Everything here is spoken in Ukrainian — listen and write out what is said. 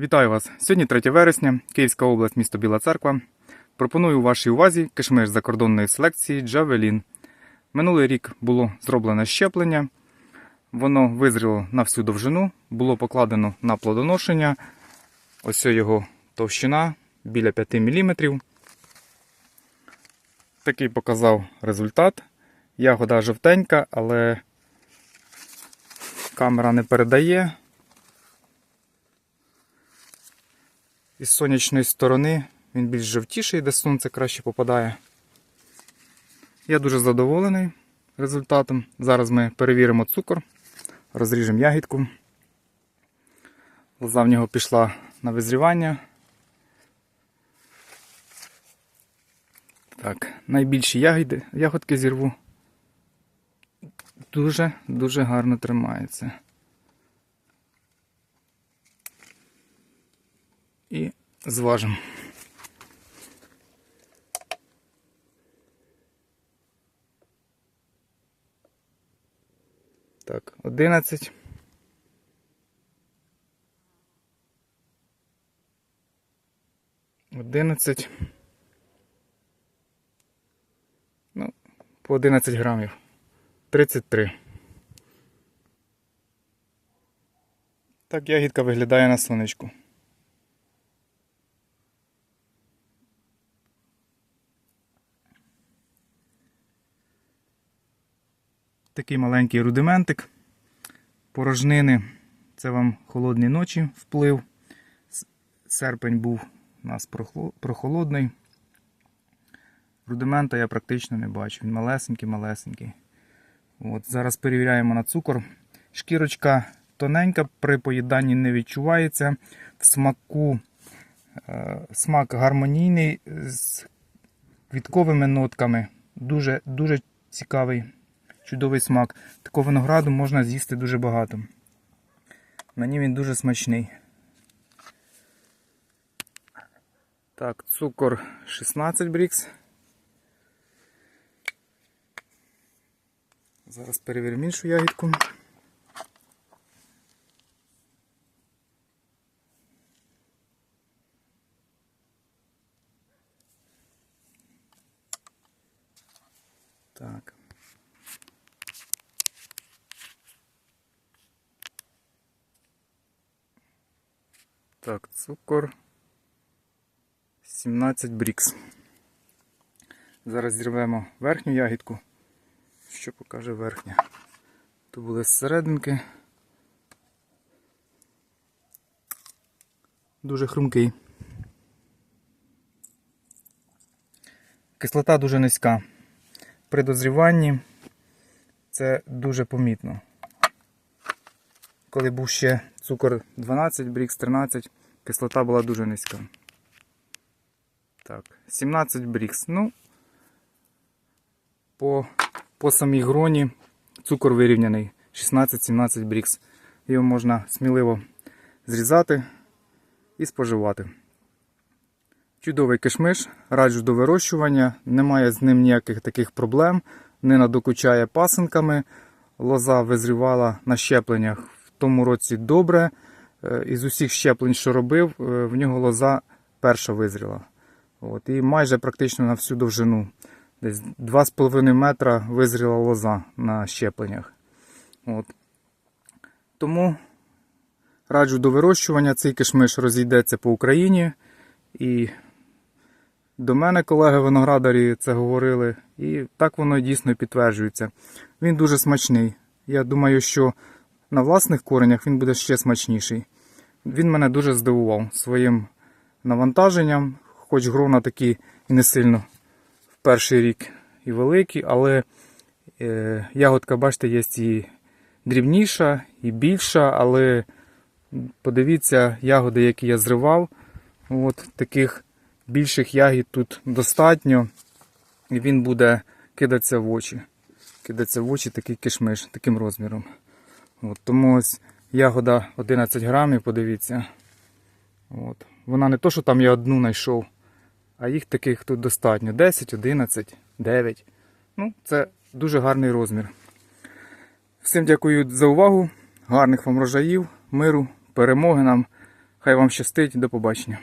Вітаю вас! Сьогодні 3 вересня, Київська область, місто Біла Церква. Пропоную вашій увазі кишмиш закордонної селекції Джавелін. Минулий рік було зроблене щеплення. Воно визріло на всю довжину, було покладено на плодоношення. Ось його товщина біля 5 мм. Такий показав результат. Ягода жовтенька, але камера не передає. Із сонячної сторони він більш жовтіший, де сонце краще попадає. Я дуже задоволений результатом. Зараз ми перевіримо цукор, розріжемо ягідку. Лоза в нього пішла на визрівання. Так, найбільші ягоди, ягодки зірву. Дуже-дуже гарно тримається. І зважимо. Так, 11. Одинадцять. Ну, по 11 грамів. 33. Так ягідка виглядає на сонечку. Такий маленький рудиментик. Порожнини. Це вам холодні ночі вплив. Серпень був у нас прохолодний. Рудимента я практично не бачу. Він малесенький-малесенький. Зараз перевіряємо на цукор. Шкірочка тоненька, при поїданні не відчувається. В смаку е, смак гармонійний з квітковими нотками. Дуже, дуже цікавий, чудовий смак. Такого винограду можна з'їсти дуже багато. Мені він дуже смачний. Так, цукор 16 брікс. Зараз перевіримо іншу ягідку. Так. Так, цукор 17 брікс. Зараз зірвемо верхню ягідку. Що покаже верхня? Тут були зсерединки. Дуже хрумкий. Кислота дуже низька. При дозріванні це дуже помітно. Коли був ще цукор 12, брікс 13, кислота була дуже низька. Так, 17 брікс. Ну, по, по самій гроні цукор вирівняний 16-17 брікс. Його можна сміливо зрізати і споживати. Чудовий кишмиш, раджу до вирощування, немає з ним ніяких таких проблем, не надокучає пасинками. Лоза визрівала на щепленнях тому році добре. Е, Із усіх щеплень, що робив, е, в нього лоза перша визріла. От, і майже практично на всю довжину. Десь 2,5 метра визріла лоза на щепленнях. От. Тому раджу до вирощування. Цей кишмиш розійдеться по Україні. І до мене колеги-виноградарі це говорили. І так воно дійсно підтверджується. Він дуже смачний. Я думаю, що на власних коренях він буде ще смачніший. Він мене дуже здивував своїм навантаженням, хоч грона такі і не сильно в перший рік і великі, але е, ягодка, бачите, є і дрібніша, і більша, але подивіться, ягоди, які я зривав, от таких більших ягід тут достатньо, і він буде кидатися в очі. Кидатися в очі такий кишмиш, таким розміром. От, тому ось ягода 11 грамів, подивіться. От. Вона не то, що там я одну знайшов, а їх таких тут достатньо. 10, 11, 9. Ну, це дуже гарний розмір. Всім дякую за увагу. Гарних вам врожаїв, миру, перемоги нам. Хай вам щастить, до побачення.